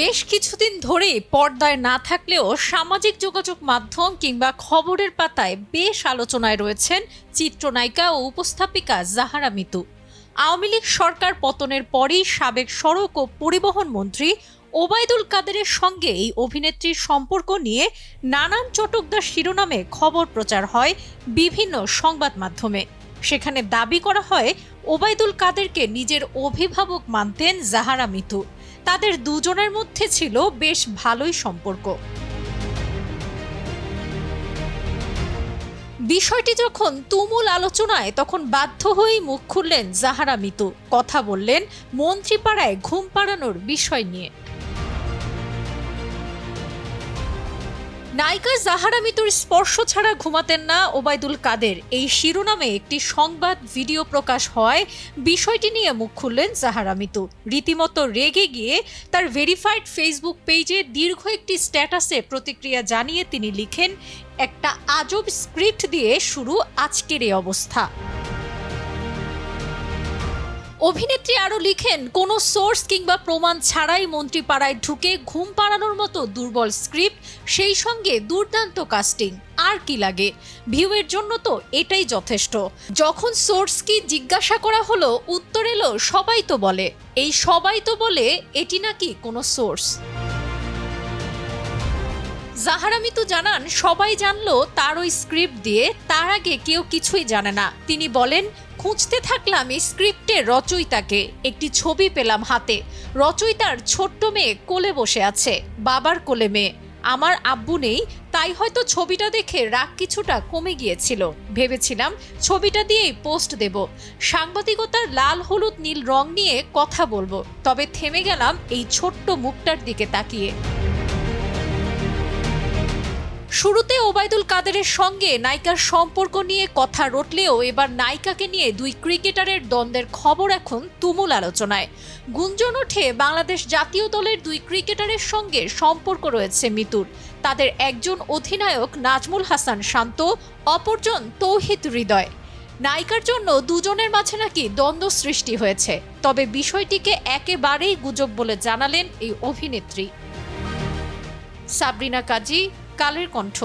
বেশ কিছুদিন ধরেই পর্দায় না থাকলেও সামাজিক যোগাযোগ মাধ্যম কিংবা খবরের পাতায় বেশ আলোচনায় রয়েছেন চিত্রনায়িকা ও উপস্থাপিকা জাহারা মিতু। আওয়ামী লীগ সরকার পতনের পরই সাবেক সড়ক ও পরিবহন মন্ত্রী ওবায়দুল কাদেরের সঙ্গে এই অভিনেত্রীর সম্পর্ক নিয়ে নানান চটকদার শিরোনামে খবর প্রচার হয় বিভিন্ন সংবাদ মাধ্যমে। সেখানে দাবি করা হয়, ওবায়দুল কাদেরকে নিজের অভিভাবক মানতেন জাহারা মিতু। তাদের দুজনের মধ্যে ছিল বেশ ভালোই সম্পর্ক। বিষয়টি যখন তুমুল আলোচনায় তখন বাধ্য হয়েই মুখ খুললেন জাহারা মিতু। কথা বললেন মন্ত্রীপাড়ায় ঘুম পাড়ানোর বিষয় নিয়ে। নায়িকা জাহারা মিতুর স্পর্শ ছাড়া ঘুমাতেন না ওবায়দুল কাদের। এই শিরোনামে একটি সংবাদ ভিডিও প্রকাশ হয়। বিষয়টি নিয়ে মুখ খুললেন জাহারা মিতু। রীতিমতো রেগে গিয়ে তার ভেরিফাইড ফেসবুক পেজে দীর্ঘ একটি স্ট্যাটাসে প্রতিক্রিয়া জানিয়ে তিনি লিখেন, একটা আজব স্ক্রিপ্ট দিয়ে শুরু আজকের এই অবস্থা। অভিনেত্রী আরও লিখেন, কোনো সোর্স কিংবা প্রমাণ ছাড়াই মন্ত্রীপাড়ায় ঢুকে ঘুম পাড়ানোর মতো দুর্বল স্ক্রিপ্ট, সেই সঙ্গে দুর্দান্ত কাস্টিং আর কি লাগে? ভিউয়ের জন্য তো এটাই যথেষ্ট। যখন সোর্স কি জিজ্ঞাসা করা হলো, উত্তর এলো, সবাই তো বলে। এই সবাই তো বলে এটি নাকি কোনো সোর্স। জাহারা মিতু জানান, সবাই জানলো তার ওই স্ক্রিপ্ট দিয়ে, তার আগে কেউ কিছুই জানে না। তিনি বলেন, খুঁজতে থাকলাম এই স্ক্রিপ্টের রচয়িতাকে। একটি ছবি পেলাম হাতে। রচয়িতার ছোট্ট মেয়ে কোলে বসে আছে, বাবার কোলে মেয়ে। আমার আব্বু নেই, তাই হয়তো ছবিটা দেখে রাগ কিছুটা কমে গিয়েছিল। ভেবেছিলাম ছবিটা দিয়েই পোস্ট দেব। সাংবাদিকতার লাল হলুদ নীল রং নিয়ে কথা বলব। তবে থেমে গেলাম এই ছোট্ট মুখটার দিকে তাকিয়ে। শুরুতে ওবায়দুল কাদেরের সঙ্গে নায়িকার সম্পর্ক নিয়ে কথা রটলেও এবার নায়িকাকে নিয়ে দুই ক্রিকেটারের দ্বন্দ্বের খবর এখন তুমুল আলোচনায়। গুঞ্জন ওঠে বাংলাদেশ জাতীয় দলের দুই ক্রিকেটারের সঙ্গে সম্পর্ক রয়েছে মিতুর। তাদের একজন অধিনায়ক নাজমুল হাসান শান্ত, অপরজন তৌহিদ হৃদয়। নায়িকার জন্য দুজনের মাঝে নাকি দ্বন্দ্ব সৃষ্টি হয়েছে, তবে বিষয়টিকে একেবারেই গুজব বলে জানালেন এই অভিনেত্রী। সাবরিনা কাজী কালের কণ্ঠ।